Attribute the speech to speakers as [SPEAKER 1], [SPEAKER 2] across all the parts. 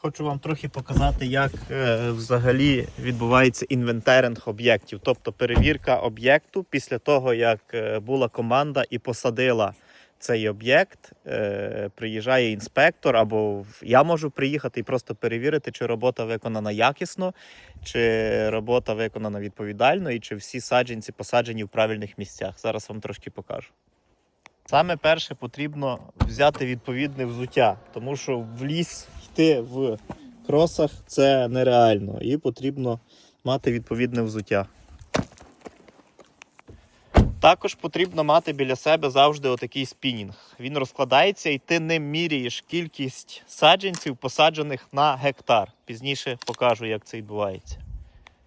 [SPEAKER 1] Хочу вам трохи показати, як е, взагалі відбувається інвентаринг об'єктів, тобто перевірка об'єкту після того, як е, була команда і посадила цей об'єкт. Е, приїжджає інспектор, або я можу приїхати і просто перевірити, чи робота виконана якісно, чи робота виконана відповідально, і чи всі саджанці посаджені в правильних місцях. Зараз вам трошки покажу. Саме перше потрібно взяти відповідне взуття, тому що в ліс йти в кросах це нереально і потрібно мати відповідне взуття. Також потрібно мати біля себе завжди отакий спінінг. Він розкладається і ти ним міряєш кількість саджанців, посаджених на гектар. Пізніше покажу, як це відбувається.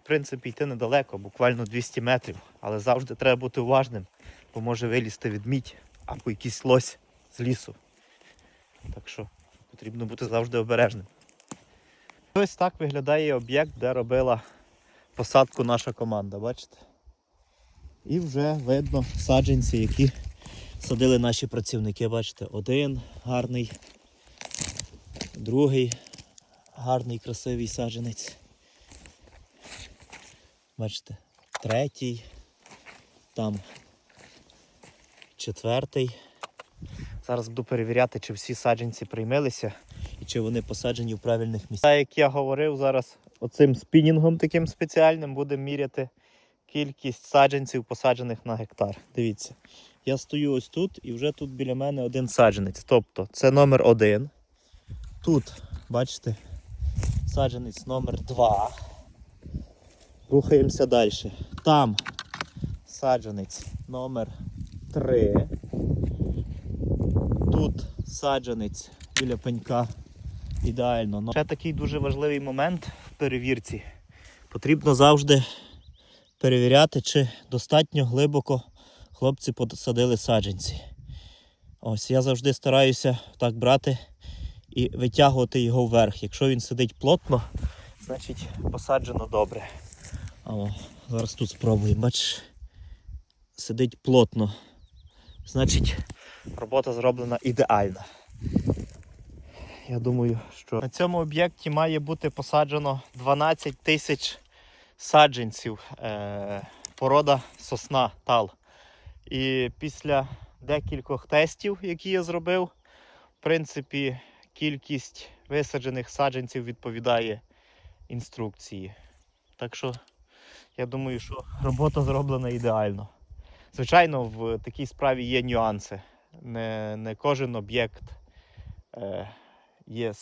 [SPEAKER 1] В принципі, йти недалеко, буквально 200 метрів, але завжди треба бути уважним, бо може вилізти ведмідь або якийсь лось з лісу. Так що потрібно бути завжди обережним. Ось так виглядає об'єкт, де робила посадку наша команда, бачите? І вже видно саджанці, які садили наші працівники. Бачите, один гарний, другий гарний, красивий саджанець. Бачите, третій, там четвертий. Зараз буду перевіряти, чи всі саджанці приймилися і чи вони посаджені в правильних місцях. Як я говорив, зараз оцим спінінгом таким спеціальним будемо міряти кількість саджанців, посаджених на гектар. Дивіться, я стою ось тут і вже тут біля мене один саджанець. Тобто це номер один. Тут, бачите, саджанець номер два. Рухаємося далі. Там саджанець номер 3. Тут саджанець біля пенька. Ідеально. Но Ще такий дуже важливий момент в перевірці. Потрібно завжди перевіряти, чи достатньо глибоко хлопці посадили саджанці. Ось я завжди стараюся так брати і витягувати його вверх. Якщо він сидить плотно, значить посаджено добре. О, зараз тут спробуємо. Бачиш, сидить плотно. Значить, робота зроблена ідеально. Я думаю, що на цьому об'єкті має бути посаджено 12 тисяч саджанців. Е, порода сосна тал. І після декількох тестів, які я зробив, в принципі, кількість висаджених саджанців відповідає інструкції. Так що я думаю, що робота зроблена ідеально. Звичайно, в такій справі є нюанси. Не, не кожен об'єкт е, є